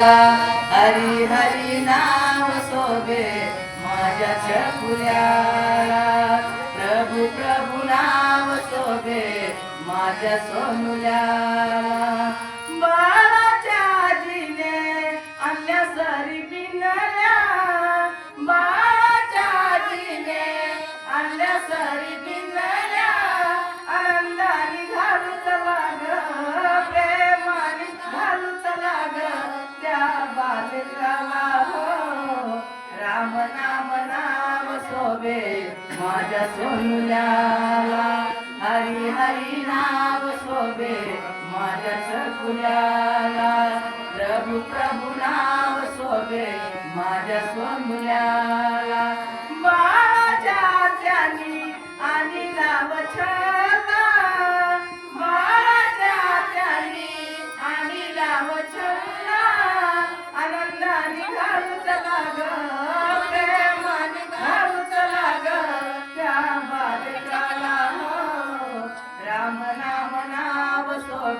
हरी हरी नाम सोबे माझ्या चकुल्या प्रभू प्रभू नाम सोबे माझ्या सोनुल्या बाळाच्या आजीने आणल्या सरी पिंगल्या बाळाच्या आजीने आणल्या सरी पिंगल्या आनंदाने घालू सोबे माझ्या सोनुल्याला हरी हरी नाव सोबे माझ्या सकुल्याला प्रभू प्रभू नाव सोबे माझ्या सोनुल्याला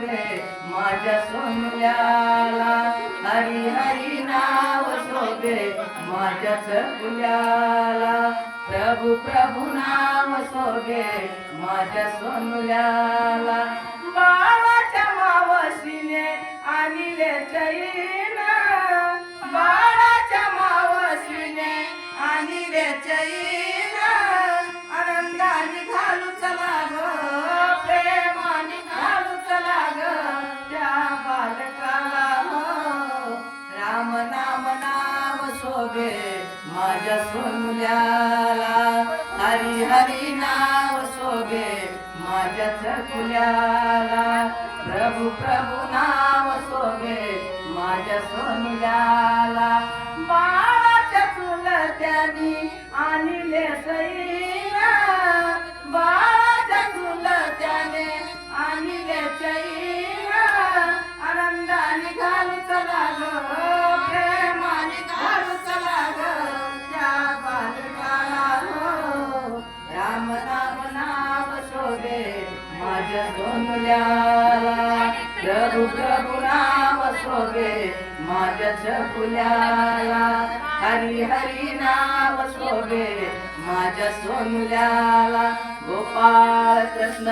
नाव माझ्या सोनुल्याला हरी हरी नाव शोभे माझ्या सकुल्याला प्रभू प्रभू नाम शोभे माझ्या सोनुल्याला शोभे माझ्या सोनुल्याला हरी हरी नाव शोभे माझ्या चकुल्याला प्रभू प्रभू नाव शोभे माझ्या सोनुल्याला बाळाच्या चुलत्यानी आणले सई. माझ्या सोनुल्याला प्रभू प्रभू नाम शोभे माझ्या छकुल्याला हरी हरी नाम शोभे माझ्या सोनुल्याला गोपाळ कृष्ण